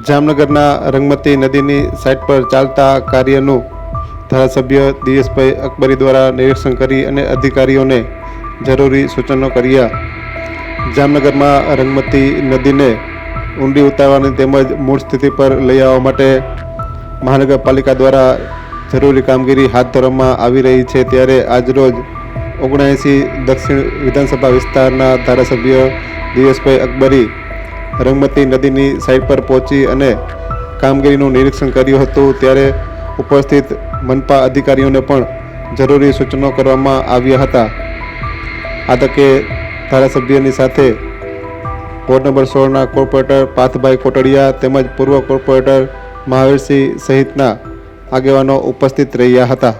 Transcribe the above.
જામનગરના રંગમતી નદીની સાઇટ પર ચાલતા કાર્યનું ધારાસભ્ય દિયેશભાઈ અકબરી દ્વારા નિરીક્ષણ કરી અને અધિકારીઓને જરૂરી સૂચનો કર્યા. જામનગરમાં રંગમતી નદીને ઊંડી ઉતારવાની તેમજ મૂળ સ્થિતિ પર લઈ આવવા માટે મહાનગરપાલિકા દ્વારા જરૂરી કામગીરી હાથ ધરવામાં આવી રહી છે. ત્યારે આજરોજ ઓગણએંસી દક્ષિણ વિધાનસભા વિસ્તારના ધારાસભ્ય દિવસભાઈ અકબરી રંગમતી નદીની સાઈડ પર પહોંચી અને કામગીરીનું નિરીક્ષણ કર્યું હતું, ત્યારે ઉપસ્થિત મનપા અધિકારીઓને પણ જરૂરી સૂચનો કરવામાં આવ્યા હતા. આ તકે ધારાસભ્યની સાથે વોર્ડ નંબર સોળના કોર્પોરેટર પાર્થભાઈ કોટડિયા તેમજ પૂર્વ કોર્પોરેટર મહાવીરસિંહ સહિતના આગેવાનો ઉપસ્થિત રહ્યા હતા.